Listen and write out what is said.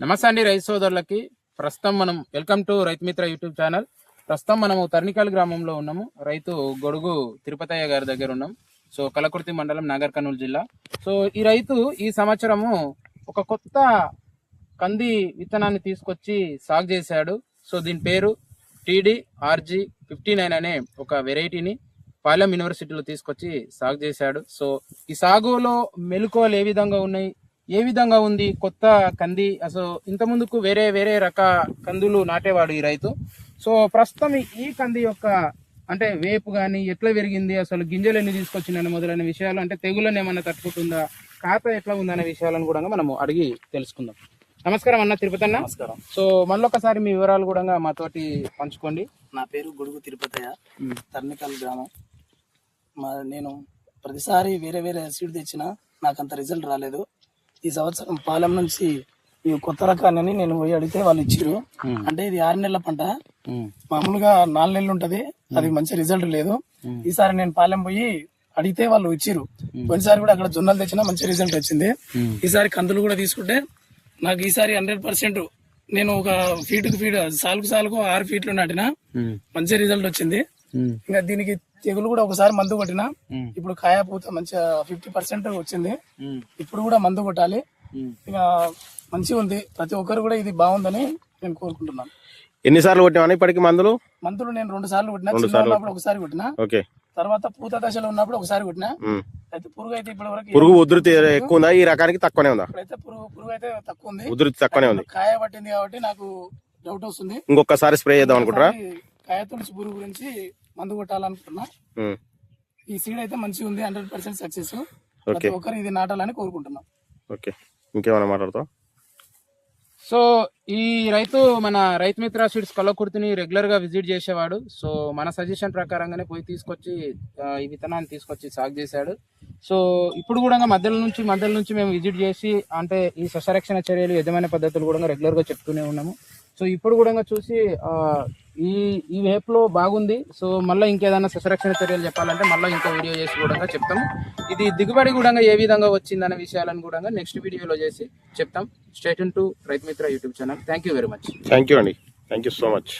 నమస్తే అండి రైతు సోదరులకి. ప్రస్తుతం మనం వెల్కమ్ టు రైతు మిత్ర యూట్యూబ్ ఛానల్. ప్రస్తుతం మనము తర్నికాల్ గ్రామంలో ఉన్నాము. రైతు గొడుగు తిరుపతయ్య గారి దగ్గర ఉన్నాం. సో కలకుర్తి మండలం నాగర్ కర్నూలు జిల్లా. సో ఈ రైతు ఈ సంవత్సరము ఒక కొత్త కంది విత్తనాన్ని తీసుకొచ్చి సాగు చేశాడు. సో దీని పేరు టీడీ ఆర్జీ ఫిఫ్టీ నైన్ అనే ఒక వెరైటీని పాలెం యూనివర్సిటీలో తీసుకొచ్చి సాగు చేశాడు. సో ఈ సాగులో మెలుకోలు ఏ విధంగా ఉన్నాయి? ఏ విధంగా ఉంది? కొత్త కంది. అసలు ఇంత ముందుకు వేరే వేరే రక కందులు నాటేవాడు ఈ రైతు. సో ప్రస్తుతం ఈ- కంది యొక్క అంటే వేపు కానీ ఎట్లా పెరిగింది? అసలు గింజలు ఎన్ని తీసుకొచ్చిందని మొదలైన విషయాలు అంటే తెగులను ఏమన్నా తట్టుకుంటుందా? ఖాత ఎట్లా ఉందనే విషయాలను కూడా మనము అడిగి తెలుసుకుందాం. నమస్కారం అన్న తిరుపతి అన్న. నమస్కారం. సో మళ్ళొకసారి మీ వివరాలు కూడా మాతోటి పంచుకోండి. నా పేరు గొడుగు తిరుపతయ్య. తర్నికల్ గ్రామం. మా నేను ప్రతిసారి వేరే వేరే సీడ్ తెచ్చినా నాకు అంత రిజల్ట్ రాలేదు. ఈ సంవత్సరం పాలెం నుంచి ఈ కొత్త రకాన్ని నేను పోయి అడిగితే వాళ్ళు ఇచ్చిరు. అంటే ఇది ఆరు నెలల పంట. మామూలుగా నాలుగు నెలలు ఉంటది. అది మంచి రిజల్ట్ లేదు. ఈసారి నేను పాలెం పోయి అడిగితే వాళ్ళు ఇచ్చిరు పోయినసారి కూడా అక్కడ జొన్నలు తెచ్చినా మంచి రిజల్ట్ వచ్చింది. ఈసారి కందులు కూడా తీసుకుంటే నాకు ఈసారి హండ్రెడ్ పర్సెంట్ నేను ఒక ఫీటుకు ఫీట్ సాలుకు సాలుకు ఆరు ఫీట్లు నాటిన మంచి రిజల్ట్ వచ్చింది. ఇంకా దీనికి తెగులు కూడా ఒకసారి మందు కొట్టిన ఇప్పుడు కాయ పూత మంచిగా ఫిఫ్టీ పర్సెంట్ వచ్చింది. ఇప్పుడు కూడా మందు కొట్టాలి. ఇక మంచిగా ఉంది. ప్రతి ఒక్కరు కూడా ఇది బాగుందని నేను కోరుకుంటున్నాను. ఎన్నిసార్లు కొట్టామని ఇప్పటికి మందులు? మందులు నేను రెండు సార్లు కొట్టిన చిన్న ఉన్నప్పుడు ఒకసారి కొట్టిన ఓకే. తర్వాత పూత దశలో ఉన్నప్పుడు ఒకసారి కొట్టిన. అయితే పురుగు అయితే ఇప్పటి వరకు పురుగు ఉధృతి ఎక్కువ ఉందా? ఈ రకానికి తక్కువనే ఉందా? ఇప్పుడైతే పురుగు పురుగు అయితే తక్కువ ఉంది. ఉధృతి తక్కువనే ఉంది. కాయ పట్టింది కాబట్టి నాకు డౌట్ వస్తుంది. ఇంకొకసారి స్ప్రే చేద్దాం అనుకుంటారా? ఒకసారి కాయ తులసి పురుగు గురించి మందు కొట్టాలనుకుంటున్నా. ఈ సీడ్ అయితే మంచిగా ఉంది హండ్రెడ్ పర్సెంట్ సక్సెస్. ఓకే. ప్రతి ఒక్కరు ఇది నాటాలని కోరుకుంటున్నాం. ఓకే. ఇంకేమైనా మాట్లాడతావు? సో ఈ రైతు మన రైతు మిత్ర సీడ్స్ కల్లకుర్తిని రెగ్యులర్గా విజిట్ చేసేవాడు. సో మన సజెషన్ ప్రకారంగానే పోయి తీసుకొచ్చి ఈ విత్తనాన్ని తీసుకొచ్చి సాగు చేశాడు. సో ఇప్పుడు కూడా మధ్యలో నుంచి మధ్యలో నుంచి మేము విజిట్ చేసి అంటే ఈ సస్యరక్షణ చర్యలు యజమాని పద్ధతులు కూడా రెగ్యులర్గా చెప్తూనే ఉన్నాము. సో ఇప్పుడు కూడా చూసి ఆ, ఈ ఈ వేపులో బాగుంది. సో మళ్ళీ ఇంకేదైనా సస్యరక్షణ చర్యలు చెప్పాలంటే మళ్ళీ ఇంకో వీడియో చేసి కూడా చెప్తాం. ఇది దిగుబడి కూడా ఏ విధంగా వచ్చిందనే విషయాలను కూడా నెక్స్ట్ వీడియోలో చేసి చెప్తాం. State to Raitu Mitra YouTube channel. Thank you very much thank you అండి థ్యాంక్ యూ సో మచ్